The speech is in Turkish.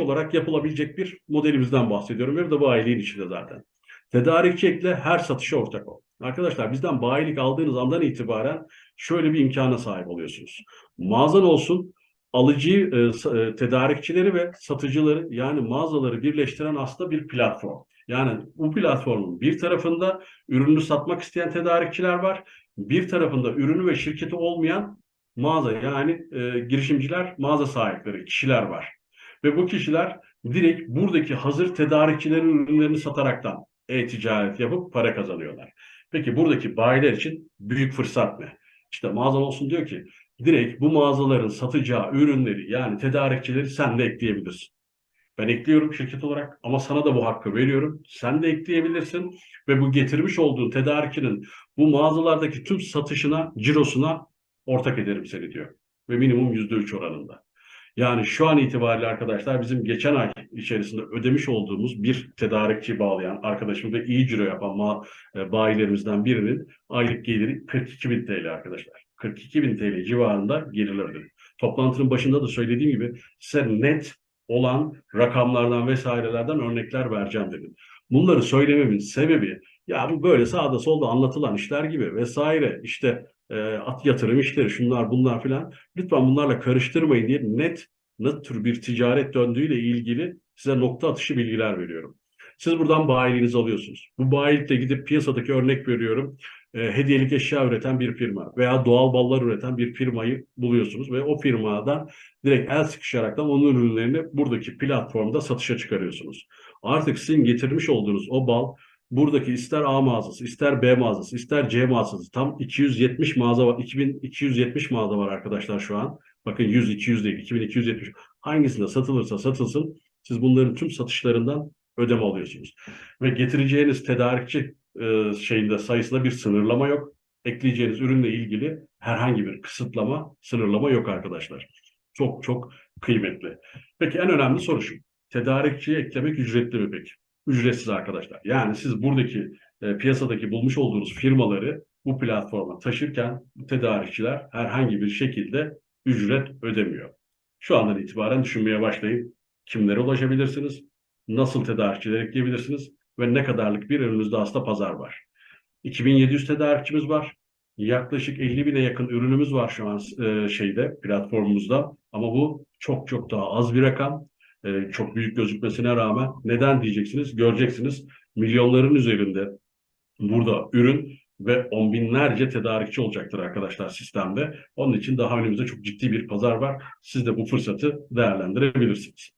olarak yapılabilecek bir modelimizden bahsediyorum ve da bayiliğin içinde zaten. Tedarikçi ekle her satışa ortak ol. Arkadaşlar bizden bayilik aldığınız andan itibaren şöyle bir imkana sahip oluyorsunuz. Mağazan olsun, alıcıyı, e, e, tedarikçileri ve satıcıları yani mağazaları birleştiren aslında bir platform. Yani bu platformun bir tarafında ürünü satmak isteyen tedarikçiler var. Bir tarafında ürünü ve şirketi olmayan mağaza yani e, girişimciler, mağaza sahipleri, kişiler var. Ve bu kişiler direkt buradaki hazır tedarikçilerin ürünlerini sataraktan e-ticaret yapıp para kazanıyorlar. Peki buradaki bayiler için büyük fırsat ne? İşte mağazan olsun diyor ki direkt bu mağazaların satacağı ürünleri yani tedarikçileri sen de ekleyebilirsin. Ben ekliyorum şirket olarak ama sana da bu hakkı veriyorum. Sen de ekleyebilirsin ve bu getirmiş olduğun tedarikçinin bu mağazalardaki tüm satışına, cirosuna ortak ederim seni diyor. Ve minimum %3 oranında. Yani şu an itibariyle arkadaşlar bizim geçen ay içerisinde ödemiş olduğumuz bir tedarikçi bağlayan arkadaşım ve iyi ciro yapan ma- e, bayilerimizden birinin aylık geliri 42 bin TL arkadaşlar. 42 bin TL civarında gelirler. Toplantının başında da söylediğim gibi size net olan rakamlardan vesairelerden örnekler vereceğim dedim. Bunları söylememin sebebi ya bu böyle sağda solda anlatılan işler gibi vesaire işte e, at yatırım işleri şunlar bunlar filan lütfen bunlarla karıştırmayın diye net ne tür bir ticaret döndüğüyle ilgili size nokta atışı bilgiler veriyorum. Siz buradan bayiliğinizi alıyorsunuz. Bu bayilikle gidip piyasadaki örnek veriyorum. e, hediyelik eşya üreten bir firma veya doğal ballar üreten bir firmayı buluyorsunuz ve o firmadan direkt el sıkışaraktan onun ürünlerini buradaki platformda satışa çıkarıyorsunuz. Artık sizin getirmiş olduğunuz o bal buradaki ister A mağazası, ister B mağazası, ister C mağazası tam 270 mağaza var. 2270 mağaza var arkadaşlar şu an. Bakın 100, 200 değil, 2270. Hangisinde satılırsa satılsın siz bunların tüm satışlarından ödeme alıyorsunuz. Ve getireceğiniz tedarikçi e, şeyinde sayısında bir sınırlama yok. Ekleyeceğiniz ürünle ilgili herhangi bir kısıtlama, sınırlama yok arkadaşlar. Çok çok kıymetli. Peki en önemli soru şu. Tedarikçiye eklemek ücretli mi peki? Ücretsiz arkadaşlar. Yani siz buradaki e, piyasadaki bulmuş olduğunuz firmaları bu platforma taşırken tedarikçiler herhangi bir şekilde ücret ödemiyor. Şu andan itibaren düşünmeye başlayın. Kimlere ulaşabilirsiniz? Nasıl tedarikçiler ekleyebilirsiniz? Ve ne kadarlık bir önünüzde aslında pazar var. 2700 tedarikçimiz var. Yaklaşık 50 bine yakın ürünümüz var şu an e, şeyde platformumuzda. Ama bu çok çok daha az bir rakam. E, çok büyük gözükmesine rağmen neden diyeceksiniz? Göreceksiniz. Milyonların üzerinde burada ürün ve on binlerce tedarikçi olacaktır arkadaşlar sistemde. Onun için daha önümüzde çok ciddi bir pazar var. Siz de bu fırsatı değerlendirebilirsiniz.